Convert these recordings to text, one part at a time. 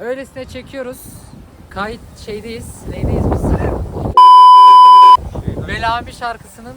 Öylesine çekiyoruz. Kayıt şeydeyiz. Neydeyiz biz? Belami şarkısının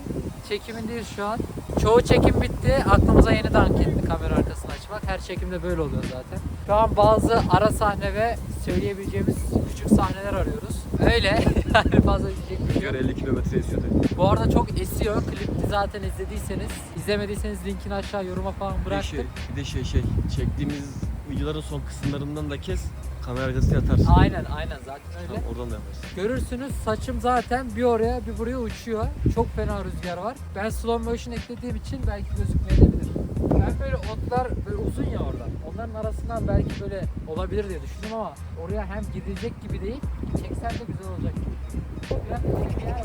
çekimindeyiz şu an. Çoğu çekim bitti. Aklımıza yeni dank etti kamera arkasını açmak. Her çekimde böyle oluyor zaten. Şu an bazı ara sahne ve söyleyebileceğimiz küçük sahneler arıyoruz. Öyle. yani fazla diyecek bir şey yok. 50 kilometre esiyordu. Bu arada çok esiyor. Klipti zaten izlediyseniz. izlemediyseniz linkini aşağı yoruma falan Bir de bıraktık. şey, bir de şey şey çektiğimiz videoların son kısımlarından da kes. Kamera arkasına atarsın. Aynen aynen zaten öyle. Tamam, oradan da yaparsın. Görürsünüz saçım zaten bir oraya bir buraya uçuyor. Çok fena rüzgar var. Ben slow motion eklediğim için belki gözükmeyebilir. Ben böyle otlar böyle uzun ya oradan. Onların arasından belki böyle olabilir diye düşündüm ama oraya hem gidilecek gibi değil, çeksen de güzel olacak gibi. Biraz bir yer var.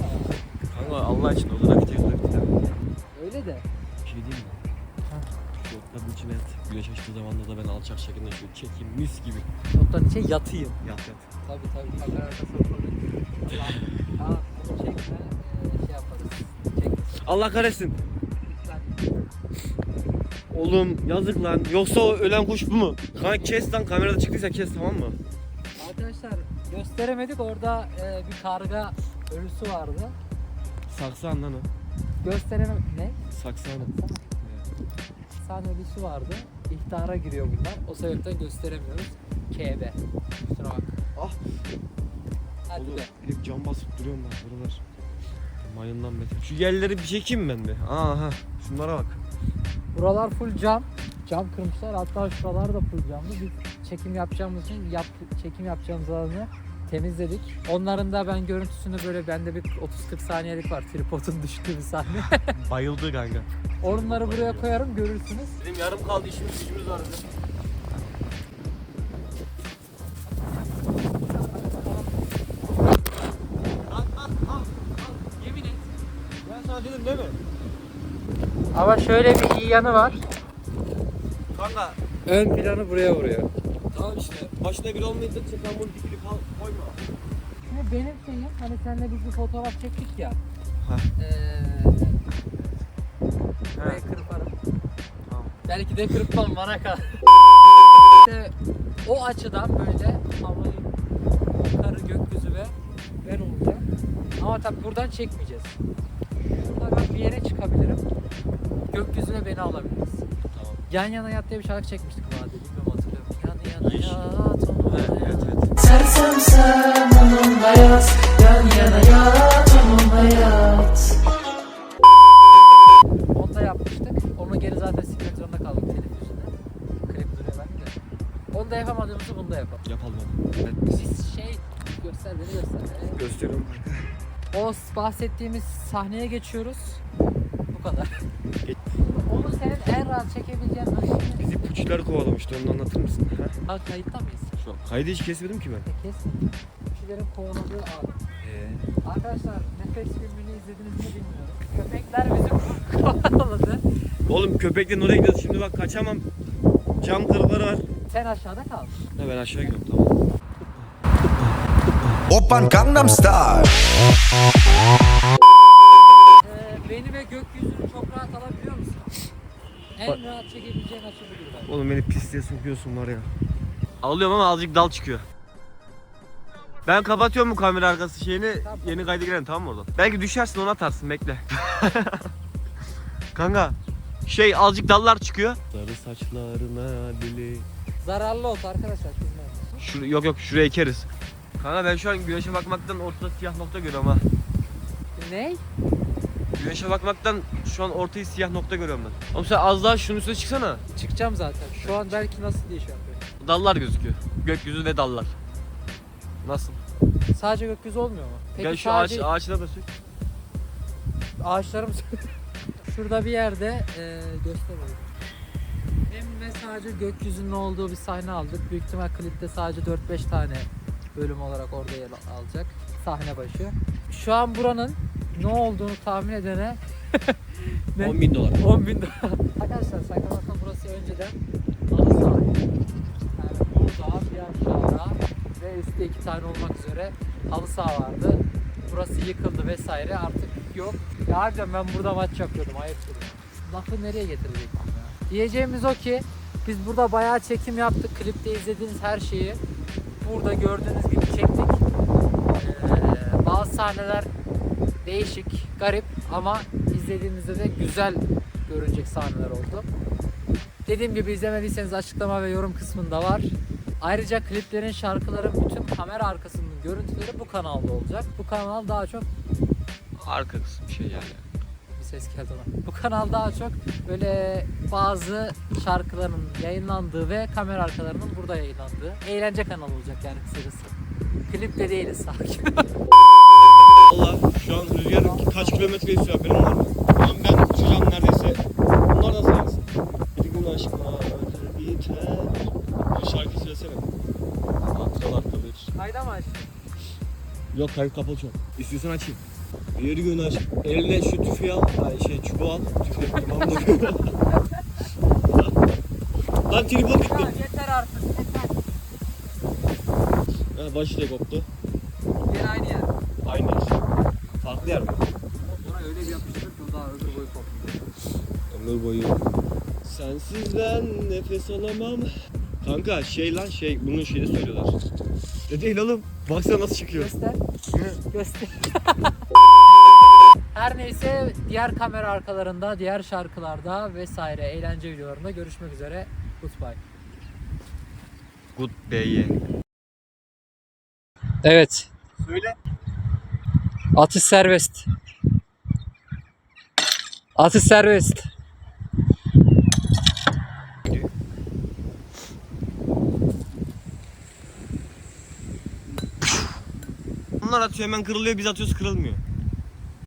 Kanka Allah için orada tek bir tane. Öyle de. Bir şey diyeyim mi? Şu otların içine yat. Güneş açtığı zaman da ben alçak şekilde şöyle çekeyim mis gibi. Otların içine yatayım. Yat yat. Tabii tabii kamera çekme, ee, şey yaparız. Çek. Allah kahretsin. Oğlum yazık lan. Yoksa o ölen kuş bu mu? Kanka kes lan kamerada çıktıysa kes tamam mı? Arkadaşlar gösteremedik orada e, bir karga ölüsü vardı. Saksan lan o. Gösteremem ne? Saksan. San ölüsü vardı. İhtara giriyor bunlar. O sebepten gösteremiyoruz. KB. Kusura bak. Ah. Hadi Oğlum be. direkt cam basıp duruyorum bak buralar. Mayından beter. Şu yerleri bir çekeyim ben de. Aha şunlara bak. Buralar full cam. Cam kırmışlar. Hatta şuralar da full camlı. Biz çekim yapacağımız için yap, çekim yapacağımız alanı temizledik. Onların da ben görüntüsünü böyle bende bir 30-40 saniyelik var. Tripodun düştüğü bir sahne. Bayıldı kanka. Onları buraya koyarım görürsünüz. Bizim yarım kaldı işimiz gücümüz var bizim. Yemin et. Ben sana dedim değil mi? Ama şöyle bir iyi yanı var. Kanka Ön planı buraya vuruyor. Tamam işte. Başına bir olmayınca çeken bunu dikili koyma. Şimdi benim şeyim hani seninle biz bir fotoğraf çektik ya. Hah. Ee, kırparım. Tamam. Belki de kırpmam bana kal. işte o açıdan böyle havayı yukarı gökyüzü ve ben olacağım. Ama tabii buradan çekmeyeceğiz. Şurada ben bir yere çıkabilirim. Gökyüzüne beni alabiliriz. Tamam. Yan yana yat diye bir şarkı çekmiştik. Bilmiyorum Evet evet evet. Sersem sen onunla yat Yan yana yat onunla yat Onu da yapmıştık. Onu geri zaten silmek zorunda kaldık telif yüzünden. Klip duruyor bende de. Onu da yapamadığımızı bunu da yapalım. Yapalım. Evet. Biz şey göster beni göster. Gösteriyorum. O bahsettiğimiz sahneye geçiyoruz. Bu kadar. Geç. Onu senin en rahat çekebileceğin aşırı. Bizi puçlar kovalamıştı onu anlatır mısın? Ha? Ha kayıtta mıyız? Şu an kaydı hiç kesmedim ki ben. E, Kes. Kişilerin kovaladığı an. Ee? Arkadaşlar Nefes filmini izlediniz mi bilmiyorum. Köpekler bizi kovaladı. Oğlum köpekle oraya gidiyoruz şimdi bak kaçamam. Cam kırıkları var. Sen aşağıda kal. Ha ben aşağı gidiyorum tamam. Oppan Gangnam Style. Gökyüzünü çok rahat alabiliyor musun? En rahat çekebileceğin açı budur. Oğlum beni pisliğe sokuyorsun var ya. Alıyorum ama azıcık dal çıkıyor. Ben kapatıyorum bu kamera arkası şeyini. Tamam. Yeni kayda girelim tamam mı oradan? Belki düşersin onu atarsın bekle. Kanka şey azıcık dallar çıkıyor. Sarı saçlarına dili. Zararlı ot arkadaşlar. Şur yok yok şuraya ekeriz. Kanka ben şu an güneşe bakmaktan ortada siyah nokta görüyorum ha. Ne? Güneşe bakmaktan şu an ortayı siyah nokta görüyorum ben. Oğlum sen az daha şunun üstüne çıksana. Çıkacağım zaten. Şu an belki nasıl diye şey yapıyorum. Dallar gözüküyor. Gökyüzü ve dallar. Nasıl? Sadece gökyüzü olmuyor mu? Peki Gel şu sadece ağaç, ağaçlara da sür. ağaçlarım şurada bir yerde e, gösteriyorum. Hem ve sadece gökyüzünün olduğu bir sahne aldık. Büyük ihtimal klipte sadece 4-5 tane bölüm olarak orada yer alacak. Sahne başı. Şu an buranın ne olduğunu tahmin edene Ne? 10 bin dolar. 10 bin dolar. Arkadaşlar Sakamat'ta burası önceden halı sahaydı. Yani burada bir aşağıda ve üstte iki tane olmak üzere halı saha vardı. Burası yıkıldı vesaire artık yok. Ya harbiden ben burada maç yapıyordum ayıptır. Lafı nereye getirecektim ya? Diyeceğimiz o ki biz burada bayağı çekim yaptık. Klipte izlediğiniz her şeyi burada gördüğünüz gibi çektik. Ee, bazı sahneler değişik, garip ama izlediğinizde de güzel görünecek sahneler oldu. Dediğim gibi izlemediyseniz açıklama ve yorum kısmında var. Ayrıca kliplerin, şarkıların bütün kamera arkasının görüntüleri bu kanalda olacak. Bu kanal daha çok Arka kısım şey yani. bir ses geldi ona. Bu kanal daha çok böyle bazı şarkıların yayınlandığı ve kamera arkalarının burada yayınlandığı eğlence kanalı olacak yani kısacası. Klipte değiliz sakin. Allah şu an rüzgar kaç kilometre esiyor haberin var mı? Oğlum ben uçacağım neredeyse. Bunlar da sayesinde. Bir gün aşkına öldür biter. Bir şarkı söylesene. Hatıralar kalır. Kayda mı açtın? Yok kayıp kapalı an. İstiyorsan açayım. Bir gün aç. Eline şu tüfeği al. Ay şey çubuğu al. Tüfeği tamam mı? Lan tripod gitti. yeter artık yeter. Ha, başı da koptu. Yine aynı yer. Aynı yer. Farklı yer mi? Yapıştır o daha öbür boyu koptu. Ömür boyu. Sensiz ben nefes alamam. Kanka şey lan şey bunun şeyini söylüyorlar. Ne değil oğlum. Baksana nasıl çıkıyor. Göster. Göster. Her neyse diğer kamera arkalarında, diğer şarkılarda vesaire eğlence videolarında görüşmek üzere. Goodbye. Good B'ye. Evet. Söyle. Atış serbest. Atış serbest. Bunlar atıyor hemen kırılıyor biz atıyoruz kırılmıyor.